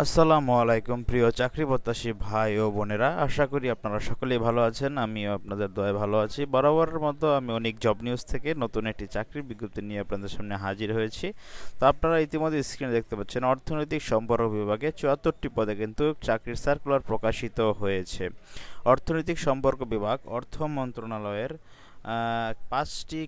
আসসালামু আলাইকুম প্রিয় চাকরি প্রত্যাশী ভাই ও বোনেরা। আশা করি আপনারা সকলেই ভালো আছেন, আমিও আপনাদের দয়ে ভালো আছি। বরাবরের মতো আমি অনেক জব নিউজ থেকে নতুন একটি চাকরির বিজ্ঞপ্তি নিয়ে আপনাদের সামনে হাজির হয়েছি। তো আপনারা ইতিমধ্যে স্ক্রিনে দেখতে পাচ্ছেন, অর্থনৈতিক সম্পর্ক বিভাগে চুয়াত্তরটি পদে কিন্তু চাকরির সার্কুলার প্রকাশিত হয়েছে। অর্থনৈতিক সম্পর্ক বিভাগ অর্থ মন্ত্রণালয়ের পাঁচটি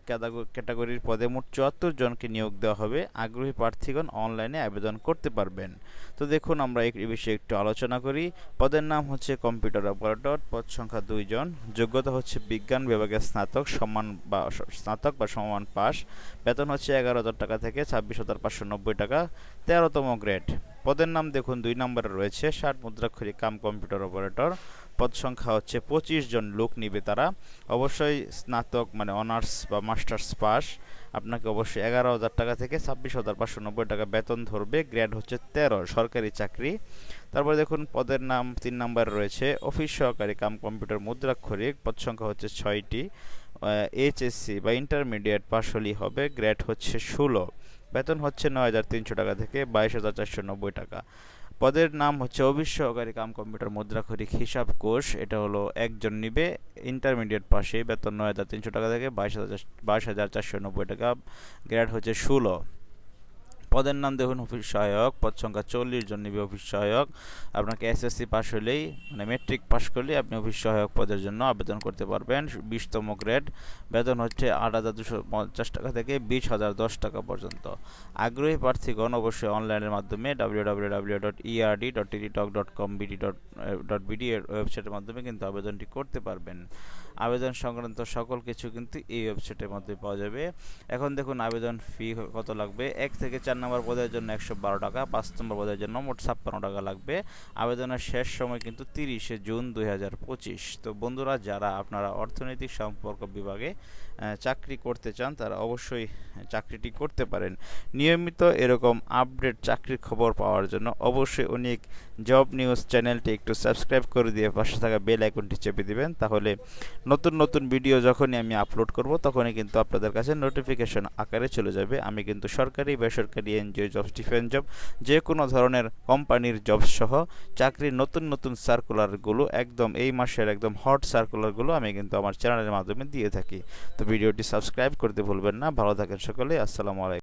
ক্যাটাগরির পদে মোট চুয়াত্তর জনকে নিয়োগ দেওয়া হবে। আগ্রহী প্রার্থীগণ অনলাইনে আবেদন করতে পারবেন। তো দেখুন, আমরা এই বিষয়ে একটু আলোচনা করি। পদের নাম হচ্ছে কম্পিউটার অপারেটর পদ সংখ্যা দুইজন যোগ্যতা হচ্ছে বিজ্ঞান বিভাগের স্নাতক, সমান বা স্নাতক বা সমান পাস। বেতন হচ্ছে এগারো হাজার টাকা থেকে ছাব্বিশ হাজার পাঁচশো নব্বই টাকা, তেরোতম গ্রেড পদের নাম দেখুন, দুই নম্বরে রয়েছে ষাট মুদ্রাক্ষরী কাম কম্পিউটার অপারেটর পদ সংখ্যা হচ্ছে পঁচিশ জন লোক নিবে তারা। অবশ্যই স্নাতক মানে অনার্স বা মাস্টার্স পাস। আপনাকে অবশ্যই এগারো হাজার টাকা থেকে ছাব্বিশ হাজার পাঁচশো নব্বই টাকা বেতন ধরবে। গ্রেড হচ্ছে তেরো, সরকারি চাকরি। তারপরে দেখুন, পদের নাম তিন নম্বরে রয়েছে, অফিস সহকারী কাম কম্পিউটার মুদ্রাক্ষরিক। পদ সংখ্যা হচ্ছে ছয়টি। এইচএসসি বা ইন্টারমিডিয়েট পাশ হলেই হবে। গ্রেড হচ্ছে ষোলো। বেতন হচ্ছে নয় হাজার তিনশো টাকা থেকে বাইশ হাজার চারশো নব্বই টাকা। পদের নাম হচ্ছে অবিশ্ব কাম কম্পিউটার মুদ্রাক্ষরিক হিসাব কোষ। এটা হলো একজন নিবে, ইন্টারমিডিয়েট পাশে বেতন নয় হাজার তিনশো টাকা থেকে বাইশ হাজার বাইশ হাজার চারশো নব্বই টাকা। গ্রেড হচ্ছে ষোলো। পদের নাম দেখুন অফিস সহায়ক, পদ সংখ্যা চল্লিশ, জন নিবে অফিস সহায়ক। আপনাকে এসএসসি পাস হলেই মানে মেট্রিক পাস করলেই আপনি অফিস সহায়ক পদের জন্য আবেদন করতে পারবেন। বিশতম গ্রেড বেতন হচ্ছে আট হাজার দুশো পঞ্চাশ টাকা থেকে বিশ হাজার দশ টাকা পর্যন্ত। আগ্রহী প্রার্থীগণ অবশ্যই অনলাইনের মাধ্যমে W W W dot ERD dot TikTok dot com BD dot dot BD ওয়েবসাইটের মাধ্যমে কিন্তু আবেদনটি করতে পারবেন। আবেদন সংক্রান্ত সকল কিছু কিন্তু এই ওয়েবসাইটের মধ্যে পাওয়া যাবে। এখন দেখুন, আবেদন ফি কত লাগবে? এক থেকে চার নম্বর পদের জন্য একশো বারো টাকা, পাঁচ নম্বর পদের জন্য মোট ছাপ্পান্ন টাকা লাগবে। আবেদনের শেষ সময় কিন্তু তিরিশে জুন দুই হাজার পঁচিশ। তো বন্ধুরা, যারা আপনারা অর্থনৈতিক সম্পর্ক বিভাগে চাকরি করতে চান, তারা অবশ্যই চাকরিটি করতে পারেন। নিয়মিত এরকম আপডেট চাকরির খবর পাওয়ার জন্য অবশ্যই অনেক জব নিউজ চ্যানেলটি একটু সাবস্ক্রাইব করে দিয়ে পাশে থাকা বেল আইকনটি চেপে দিবেন, তাহলে নতুন নতুন ভিডিও যখনই আমি আপলোড করব, তখনই কিন্তু আপনাদের কাছে নোটিফিকেশন আকারে চলে যাবে। আমি কিন্তু সরকারি, বেসরকারি এনজিও জব ডিফেন্স জব যে কোনো ধরনের কোম্পানির জব সহ চাকরির নতুন নতুন সার্কুলারগুলো একদম এই মাসের একদম হট সার্কুলারগুলো আমি কিন্তু আমার চ্যানেলের মাধ্যমে দিয়ে থাকি। তো ভিডিওটি সাবস্ক্রাইব করতে ভুলবেন না। ভালো থাকেন সকলে। আসসালামু আলাইকুম।